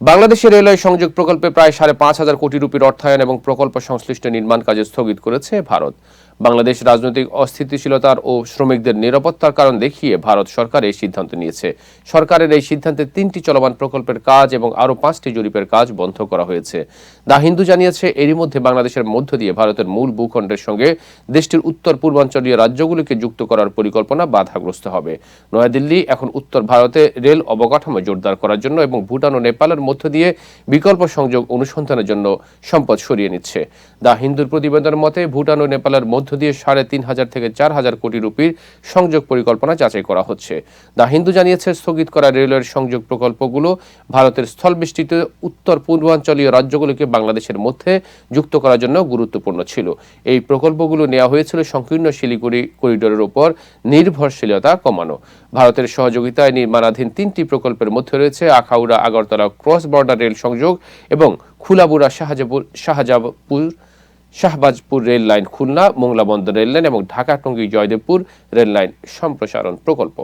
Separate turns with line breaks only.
বাংলাদেশের রেলওয়ে সংযোগ প্রকল্পে প্রায় সাড়ে পাঁচ হাজার কোটি রুপির অর্থায়ন এবং প্রকল্প সংশ্লিষ্ট নির্মাণ কাজে স্থগিত করেছে ভারত। বাংলাদেশ রাজনৈতিক অস্থিতিশীলতার ও শ্রমিকদের নিরাপত্তার কারণ দেখিয়ে ভারত সরকার এই সিদ্ধান্ত নিয়েছে। সরকারের এই সিদ্ধান্তে তিনটি চলমান প্রকল্পের কাজ এবং আরও পাঁচটি জরিপের কাজ বন্ধ করা হয়েছে। দা হিন্দু জানিয়েছে, এরই মধ্যে বাংলাদেশের মধ্য দিয়ে ভারতের মূল ভূখণ্ডের সঙ্গে দেশটির উত্তর পূর্বাঞ্চলীয় রাজ্যগুলিকে যুক্ত করার পরিকল্পনা বাধাগ্রস্ত হবে। নয়াদিল্লি, এখন উত্তর ভারতে রেল অবকাঠামো জোরদার করার জন্য এবং ভুটান ও নেপালের মধ্য দিয়ে বিকল্প সংযোগ অনুসন্ধানের জন্য সম্পদ সরিয়ে নিচ্ছে। দা হিন্দুর প্রতিবেদনের মতে, ভুটান ও নেপালের মধ্য দিয়ে সাড়ে তিন হাজার থেকে চার হাজার কোটি রুপির সংযোগ পরিকল্পনা যাচাই করা হচ্ছে। দা হিন্দু জানিয়েছে, স্থগিত করা রেলওয়ের সংযোগ প্রকল্পগুলো ভারতের স্থলবেষ্টিত উত্তর পূর্বাঞ্চলীয় রাজ্যগুলিকে বাংলাদেশের মধ্যে যুক্ত করার জন্য গুরুত্বপূর্ণ ছিল। এই প্রকল্পগুলো নেওয়া হয়েছিল সংকীর্ণ শিলিগুড়ি করিডোরের উপর নির্ভরশীলতা কমানো। ভারতের সহযোগিতায় নির্মাণাধীন তিনটি প্রকল্পের মধ্যে রয়েছে Akhaura, Agartala cross border rail সংযোগ এবং খুলাবুড়া শাহজাপুর শাহজাপুর শাহবাজপুর রেল লাইন খুলনা মোংলা বন্দর রেল লাইন এবং ঢাকা টঙ্গী জয়দেবপুর রেল লাইন সম্প্রসারণ প্রকল্প।